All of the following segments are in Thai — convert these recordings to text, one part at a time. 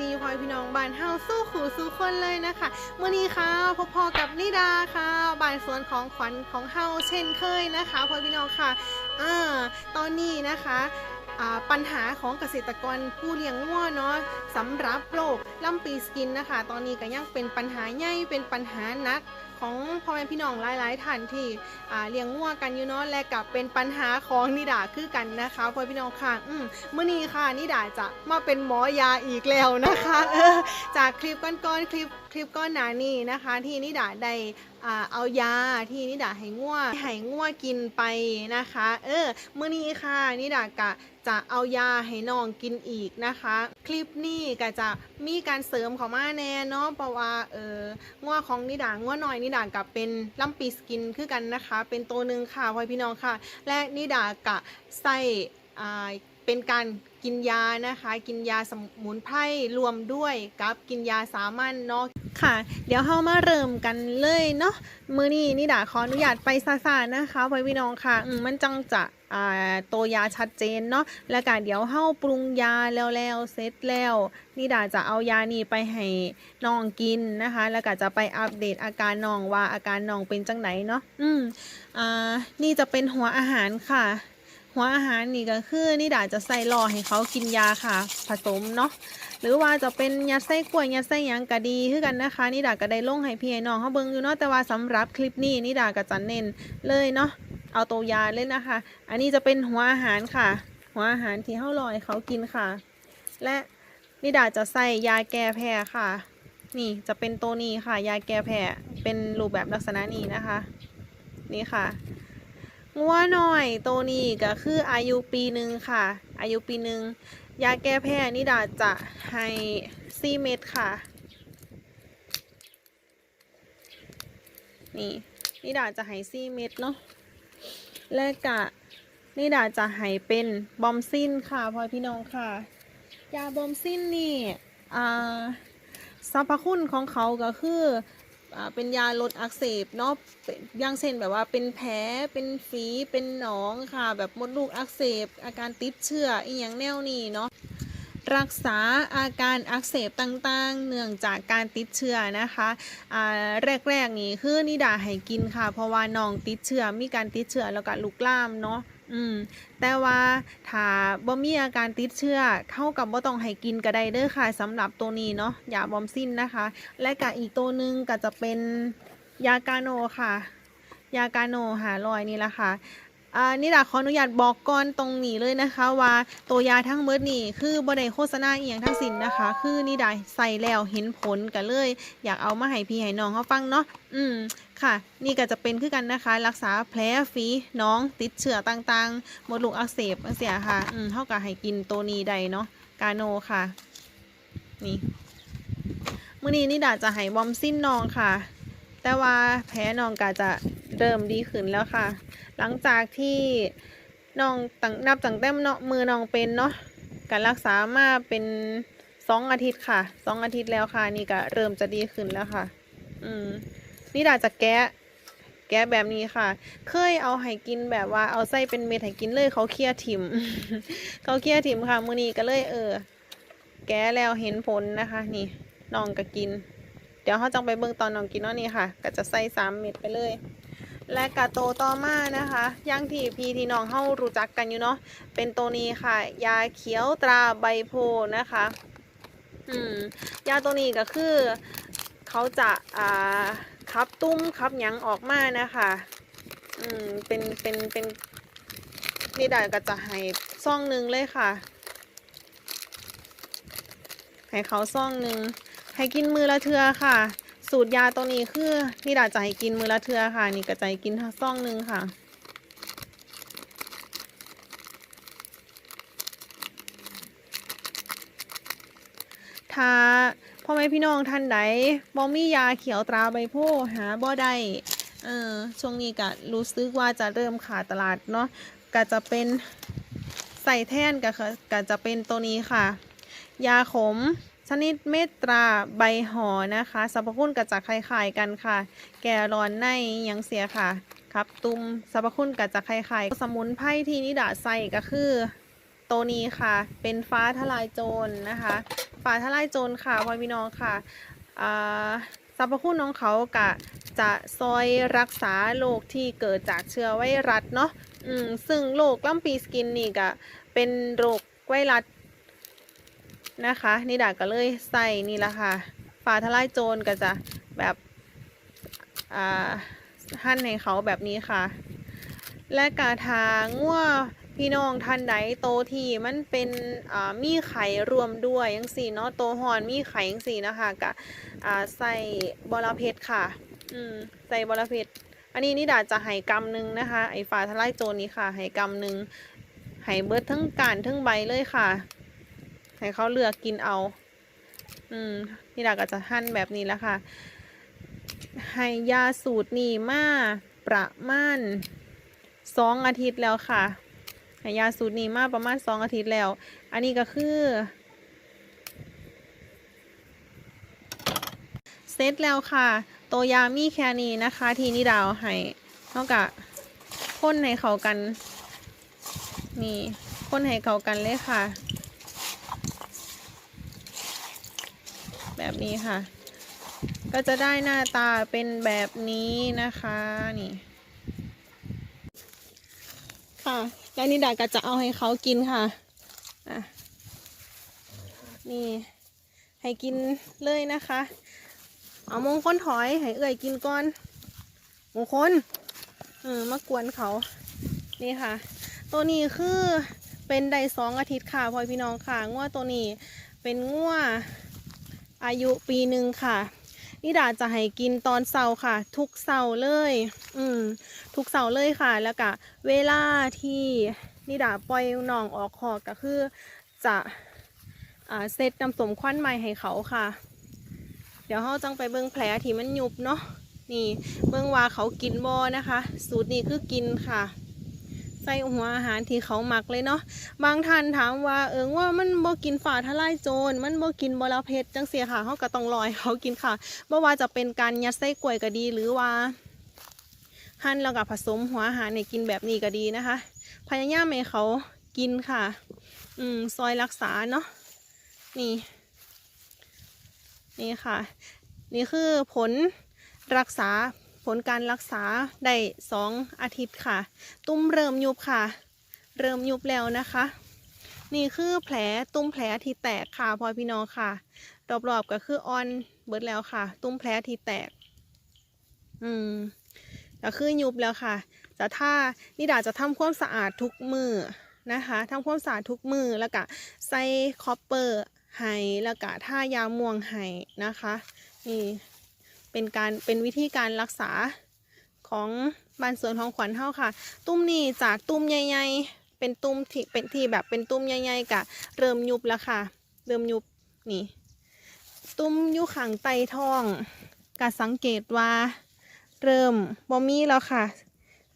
วัสดีพ่อพี่น้องบ้านเฮาสู้ขู่สู้คนเลยนะคะมื่อนี้ค่ะพบพอกับนิดาค่ะบ้านสวนของขวัญของเฮาเช่นเคยนะคะพ่อพี่น้องค่ะอ่าตอนนี้นะคะปัญหาของเกษตรกรผู้เลี้ยงวัวเนาะสำหรับโรคลำปีสกินนะคะ ตอนนี้ก็ยังเป็นปัญหาใหญ่เป็นปัญหานัก ของพ่อแม่พี่น้องหลายๆท่านที่เลี้ยงงัวกันอยู่เนาะและกับเป็นปัญหาของนิดาคือกันนะคะพ่อพี่น้องค่ะอืมมื่อนี้ค่ะนิดาจะมาเป็นหมอยาอีกแล้วนะคะจากคลิปก้อนๆคลิปคลิปก้อนหนานี่นะคะ ที่นิดาได้ เอายาที่นิดาให้ง่วให้ง่วกินไปนะคะ เออมื่อนี้ค่ะนิดากะจะเอายาให้น้องกินอีกนะคะ คลิปนี้ก็จะมีการเสริมข้ามาแน่เนาะเพราะว่าเออง่วของนิดาง่วน้อยนิดากับเป็นลัมปีสกินคือกันนะคะ เป็นตัวหนึ่งค่ะพ่อพี่น้องค่ะ และนิดากะใส่อ่าเป็นการกินยานะคะ กินยาสมุนไพรรวมด้วยกับกินยาสามัญเนาะ ค่ะ เดี๋ยวเรามาเริ่มกันเลยเนาะมือนี้นี่ดาขออนุญาตไปซาซานะคะพ่อพี่น้องค่ะอืมมันจังจะอ่าตัวยาชัดเจนเนาะแล้วก็เดี๋ยวเฮาปรุงยาแล้วแล้วเสร็จแล้วนี่ดาจะเอายานี้ไปให้น้องกินนะคะ แล้วก็จะไปอัปเดตอาการน้องว่าอาการน้องเป็นจังไหนเนาะอืมอ่านี่จะเป็นหัวอาหารค่ะ หัวอาหารนี่ก็คือนี่ดาจะใส่รอให้เขากินยาค่ะ ผสมเนาะหรือว่าจะเป็นยัดไส้กล้วยยัดไส้ยังก็ดีคือกันนะคะ นี่ดาก็ได้ลงให้พี่ให้น้องเขาเบิ่งอยู่เนาะแต่ว่าสำหรับคลิปนี้นี่ดาก็จะเน้นเลยเนาะเอาตัวยาเลยนะคะ อันนี้จะเป็นหัวอาหารค่ะ หัวอาหารที่เฮารอให้เขากินค่ะ และนี่ดาจะใส่ยาแก้แพ้ค่ะ นี่จะเป็นตัวนี้ค่ะ ยาแก้แพ้เป็นรูปแบบลักษณะนี้นะคะ นี่ค่ะ งัวหน่อยตัวนี้ก็คืออายุปีหนึ่งค่ะ อายุปีหนึ่งยาแก้แพ้นิดาจะให้ซีเม็ดค่ะ นี่นิดาจะให้ซีเม็ดเนาะและกะนิดาจะให้เป็นบอมซินค่ะพ่อพี่น้องค่ะ ยาบอมซินนี่อ่าสรรพคุณของเขาก็คือ เป็นยาลดอักเสบเนาะอย่างเช่นแบบว่าเป็นแผลเป็นฝีเป็นหนองค่ะ แบบมดลูกอักเสบ อาการติดเชื้ออีหยังแนวนี้เนาะรักษาอาการอักเสบต่างๆ เนื่องจากการติดเชื้อนะคะอ่าแรกๆนี่คือนิดาให้กินค่ะ เพราะว่าน้องติดเชื้อมีการติดเชื้อแล้วก็ลุกลามเนาะ อืมแต่ว่าถ้าบ่มีอาการติดเชื้อเข้ากับบ่ต้องให้กินก็ได้เด้อค่ะสำหรับตัวนี้เนาะยาบอมซินนะคะ และก็อีกตัวหนึ่งก็จะเป็นยากาโนค่ะ ยากาโนหาลอยนี่แหละค่ะ อ่านี่ล่ะขออนุญาตบอกก่อนตรงนี้เลยนะคะว่าตัวยาทั้งหมดนี่คือบ่ได้โฆษณาอีหยังทั้งสิ้นนะคะ คือนี่ได้ใส่แล้วเห็นผลกันเลย อยากเอามาให้พี่ให้น้องเขาฟังเนาะอืมค่ะ นี่ก็จะเป็นคือกันนะคะ รักษาแผลฝีน้องติดเชื้อต่างๆหมดลูกอักเสบจังซี่ค่ะอืมเท่ากับให้กินตัวนี้ได้เนาะกาโนค่ะ นี่มื้อนี้นี่ดาจะให้บอมสิ้นน้องค่ะ แต่ว่าแผลน้องก็จะ เริ่มดีขึ้นแล้วค่ะ หลังจากที่น้องตั้งนับตั้งแต่เนาะมือน้องเป็นเนาะการรักษามาเป็นสองอาทิตย์ค่ะสองอาทิตย์แล้วค่ะ นี่ก็เริ่มจะดีขึ้นแล้วค่ะ อืมนี่ดาจะแกะแกะแบบนี้ค่ะ เคยเอาให้กินแบบว่าเอาไส้เป็นเม็ดให้กินเลยเขาเคลียร์ถิ่มเขาเคลียร์ถิ่มค่ะ มือนี้ก็เลยเออ แกะแล้วเห็นผลนะคะ นี่น้องก็กิน เดี๋ยวเขาจังไปเบิ่งตอนน้องกินเนาะนี่ค่ะ ก็จะใส่สามเม็ดไปเลย และกะโตต่อมานะคะย่างที่พี่ที่น้องเฮารู้จักกันอยู่เนาะเป็นตัวนี้ค่ะ ยาเขียวตราใบโพนะคะอืมยาตัวนี้ก็คือเขาจะอ่าคับตุ้มคับหยังออกมานะคะอืมเป็นเป็นเป็นนี่ดาก็จะให้ซ่องหนึ่งเลยค่ะ ให้เขาซ่องหนึ่งให้กินมือละเทือค่ะ สูตรยาตัวนี้คือนี่ดาจะให้กินมือละเทือค่ะ นี่ก็จะให้กินซ่องหนึ่งค่ะ ถ้าพ่อแม่พี่น้องท่านใดบ่มียาเขียวตราใบโพหาบ่ได้เออช่วงนี้ก็รู้สึกว่าจะเริ่มขาดตลาดเนาะก็จะเป็นใส่แท่นก็คือก็จะเป็นตัวนี้ค่ะ ยาขม ชนิดเมตราใบห่อนะคะสรรพคุณก็จะคล้ายๆกันค่ะ แก่ร้อนในยังเสียค่ะ ครับตุมสรรพคุณก็จะคล้ายๆสมุนไพรที่นิดาใส่ก็คือตัวนี้ค่ะ เป็นฟ้าทลายโจรนะคะฟ้าทลายโจรค่ะพ่อพี่น้องค่ะสรรพคุณของเขากะจะซอยรักษาโรคที่เกิดจากเชื้อไวรัสเนาะซึ่งโรคลำปีสกินนี่กะเป็นโรคไวรัส นะคะนี่ดาก็เลยใส่นี่ละค่ะฟ้าทลายโจรก็จะแบบอ่าหั่นให้เขาแบบนี้ค่ะ และกาทางัวพี่น้องท่านใดโตที่มันเป็นอ่ามีไข่รวมด้วยยังสี่เนาะโตหอนมีไข่ยังสี่นะคะกะอ่าใส่บอระเพ็ดค่ะ อืมใส่บอระเพ็ดอันนี้นี่ดาจะให้กำหนึ่งนะคะไอ้ฝาทลายโจรนี้ค่ะให้กำหนึ่งให้เบิดทั้งการทั้งใบเลยค่ะ ให้เขาเลือกกินเอา อืม นี่ดาก็จะหั่นแบบนี้แล้วค่ะ ให้ยาสูตรนี้มาประมาณสองอาทิตย์แล้วค่ะใหายาสูตรนี้มาประมาณสองอาทิตย์แล้ว อันนี้ก็คือเซตแล้วค่ะ ตัวยามีแค่นี้นะคะ ทีนี้ดาวให้เท่ากับพ่นให้เขากัน นี่พ่นให้เขากันเลยค่ะ แบบนี้ค่ะ ก็จะได้หน้าตาเป็นแบบนี้นะคะนี่ค่ะแล้วนิดาก็จะเอาให้เขากินค่ะอะนี่ให้กินเลยนะคะ เอามงคลถอยให้เอื่อยกินก่อนมงคลเออมากวนเขานี่ค่ะ ตัวนี้คือเป็นไดสองอาทิตย์ค่ะพ่อพี่น้องค่ะงัวตัวนี้เป็นงัว อายุปีหนึ่งค่ะนิดาจะให้กินตอนเสาร์ค่ะ ทุกเสาร์เลย อืม ทุกเสาร์เลยค่ะ แล้วก็เวลาที่นิดาปล่อยน้องออกคอกก็คือ จะอ่าเซตน้ำสมควันใหม่ให้เขาค่ะ เดี๋ยวเขาจังไปเบิ้งแผลที่มันยุบเนาะนี่เบิ้งว่าเขากินบอนะคะ สูตรนี้คือกินค่ะ ใส่หัวอาหารที่เขาหมักเลยเนาะบางท่านถามว่าเออว่ามันบ่กินฝาทลายโจรมันบ่กินบอระเพ็ดจังเสียค่ะเขาก็ต้องรอให้เขากินค่ะบ่ว่าจะเป็นการยัดไส้กล้วยก็ดีหรือว่าหั่นแล้วก็ผสมหัวอาหารในกินแบบนี้ก็ดีนะคะ พยายามให้เขากินค่ะ อืมซอยรักษาเนาะนี่ นี่ค่ะ นี่คือผลรักษา ลการรักษาได้สองอาทิตย์ค่ะ ตุ้มเริ่มยุบค่ะ เริ่มยุบแล้วนะคะ นี่คือแผลตุ้มแผลที่แตกค่ะพอพี่น้องค่ะรอบๆก็คือออนเบิดแล้วค่ะ ตุ้มแผลที่แตก อืมก็คือยุบแล้วค่ะแต่ถ้านิดาจะทำความสะอาดทุกมือนะคะทำความสะอาดทุกมือแล้วก็ใส่คอปเปอร์ให้แล้วก็ท่ายาม่วงให้นะคะนี่ เป็นการเป็นวิธีการรักษาของบ้านสวนของขวัญเท่าค่ะ ตุ้มนี่จากตุ้มใหญ่ๆเป็นตุ้มที่เป็นที่แบบเป็นตุ้มใหญ่ๆกะเริ่มยุบแล้วค่ะ เริ่มยุบนี่ ตุ้มอยู่ขังไตท้องกะสังเกตว่า เริ่มบอมีแล้วค่ะ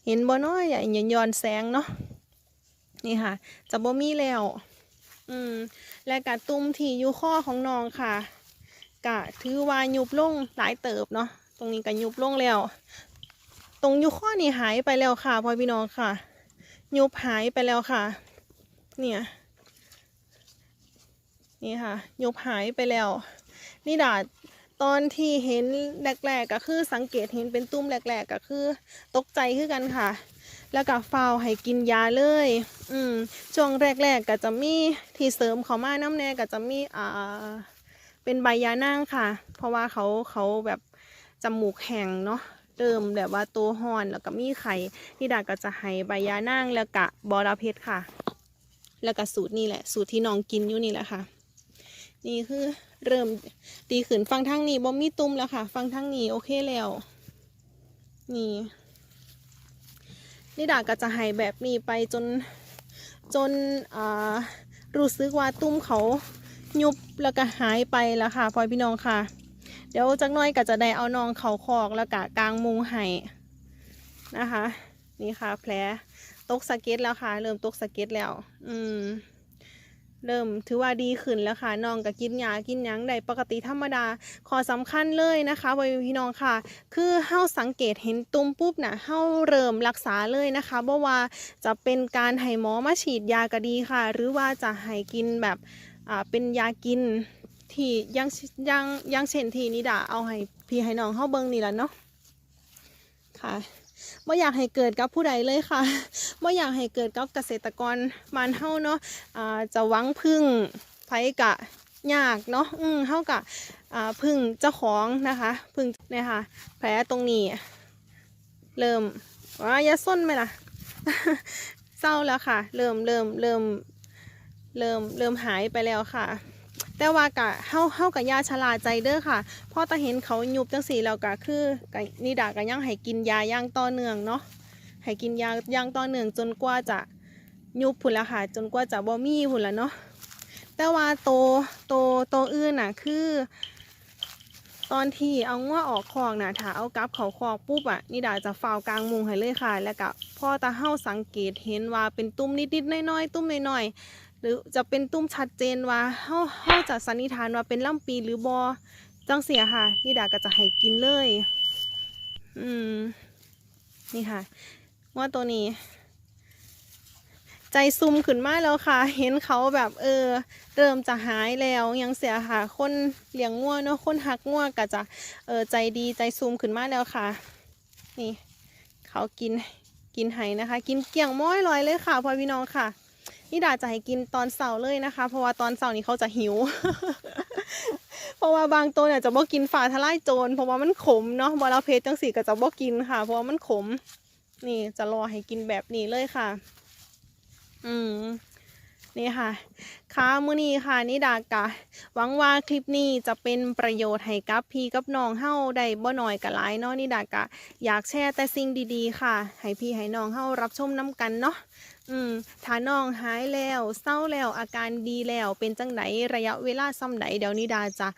เห็นบอน้อยอย่าอย่าย้อนแสงเนาะนี่ค่ะ จะบอมีแล้ว อืมและกะตุ้มที่อยู่ข้อของน้องค่ะ กะถือว่ายุบลงหลายเติบเนาะตรงนี้ก็ยุบลงแล้ว ตรงยู่ข้อนี่หายไปแล้วค่ะพ่อพี่น้องค่ะ ยุบหายไปแล้วค่ะ เนี่ยนี่ค่ะยุบหายไปแล้ว นี่ดาตอนที่เห็นแรกๆก็คือสังเกตเห็นเป็นตุ้มแรกๆก็คือ ตกใจขึ้นกันค่ะ แล้วก็ฟาวให้กินยาเลย อืมช่วงแรกๆก็จะมีที่เสริมเขามาน้ำแน่ก็จะมีอ่า เป็นใบยานั่งค่ะ เพราะว่าเขาเขาแบบจมูกแห้งเนาะเริ่มแบบว่าตัวหอนแล้วก็มีไข่ที่ดาก็จะให้ใบยานั่งแล้วก็บอระเพ็ดค่ะ แล้วก็สูตรนี่แหละ สูตรที่น้องกินอยู่นี่แหละค่ะ นี่คือเริ่มดีขึ้นฟังทั้งนี้บ่มีตุ้มแล้วค่ะ ฟังทั้งนี้โอเคแล้ว นี่นี่ดาก็จะให้แบบนี้ไปจนจนอ่ารู้สึกว่าตุ้มเขา ยุบแล้วก็หายไปแล้วค่ะพ่อพี่น้องค่ะ เดี๋ยวจักน้อยก็จะได้เอาน้องเขาคอกแล้วก็กลางมุงให้นะคะ นี่ค่ะ แผลตกสะเก็ตแล้วค่ะ เริ่มตกสะเก็ตแล้ว อืม เริ่มถือว่าดีขึ้นแล้วค่ะน้องก็กินยากินยังได้ปกติธรรมดาขอสำคัญเลยนะคะพ่อแม่พี่น้องค่ะ คือเฮาสังเกตเห็นตุ่มปุ๊บนะเฮาเริ่มรักษาเลยนะคะบ่ว่าจะเป็นการให้หมอมาฉีดยาก็ดีค่ะ หรือว่าจะให้กินแบบ อ่าเป็นยากินที่ยังยังยังเช่นที่นิดาเอาให้พี่ให้น้องเฮาเบิ่งนี่แหละเนาะค่ะบ่อยากให้เกิดกับผู้ใดเลยค่ะบ่อยากให้เกิดกับเกษตรกรบ้านเฮาเนาะอ่าจะหวังพึ่งไผกะยากเนาะอืมเฮากะอ่าพึ่งเจ้าของนะคะพึ่งเนี่ยค่ะ แผลตรงนี้ เริ่มว่ายาส้นไหมล่ะเศร้าแล้วค่ะ เริ่มเริ่มเริ่ม เริ่มเริ่มหายไปแล้วค่ะ แต่ว่ากะเฮาเฮากับยาชลาใจเด้อค่ะเพอตาเห็นเขายุบจังสีแล้วกะคือกะนี่ดาก็ยังให้กินยาย่างต่อเนื่องเนาะให้กินยาย่างต่อเนื่องจนกว่าจะยุบพุ่นละค่ะ จนกว่าจะบ่มีพุ่นละเนาะแต่ว่าโตโตโตอื่นน่ะคือ ตอนที่เอาง้อออกคอกน่ะถ้าเอากลับเขาคอกปุ๊บอะนี่ดาจะฟาวกลางมุงให้เลยค่ะ แล้วก็พ่อตาเฮาสังเกตเห็นว่าเป็นตุ้มนิดๆน้อยๆตุ้มน้อยๆ หรือจะเป็นตุ้มชัดเจนว่าเฮาเฮาจะสันนิษฐานว่าเป็นล่ำปีหรือบอจังเสียค่ะนี่ดาก็จะให้กินเลย อืม นี่ค่ะว่าตัวนี้ ใจซุ่มขึ้นมาแล้วค่ะ เห็นเขาแบบเออ เริ่มจะหายแล้วยังเสียค่ะ คนเลี้ยงง่วเนาะคนหักง่วก็จะเออใจดีใจซูมขึ้นมาแล้วค่ะ นี่ เขากินกินไห้นะคะ กินเกี่ยงม้อยลอยเลยค่ะพ่อพี่น้องค่ะ นี่ดาจะให้กินตอนเสาร์เลยนะคะ เพราะว่าตอนเสาร์นี้เขาจะหิว เพราะว่าบางตัวเนี่ยจะบ่กินฝาทลายโจรเพราะว่ามันขมเนาะบอลาเพชจังสีก็จะบ่กินค่ะ เพราะว่ามันขม นี่จะรอให้กินแบบนี้เลยค่ะ อืมนี่ค่ะค่ะมื้อนี้ค่ะนิดากะหวังว่าคลิปนี้จะเป็นประโยชน์ให้กับพี่กับน้องเฮาได้บ่หน้อยกะหลายเนาะนิดากะ อยากแชร์แต่สิ่งดีๆ ค่ะ ให้พี่ให้น้องเฮารับชมน้ำกันเนาะ อืมถ้าน้องหายแล้วเศร้าแล้วอาการดีแล้วเป็นจังไดระยะเวลาซ้ำใดเดี๋ยวนิดาจะ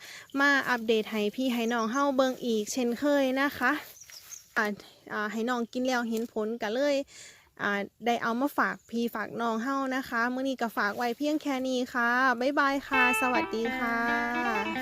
มาอัปเดตให้พี่ให้น้องเฮาเบิ่งอีก เช่นเคยนะคะอ่าอ่าให้น้องกินแล้วเห็นผลก็เลยอ่าได้เอามาฝากพี่ฝากน้องเฮานะคะมื้อนี้ก็ฝากไว้เพียงแค่นี้ค่ะบ๊ายบายค่ะ สวัสดีค่ะ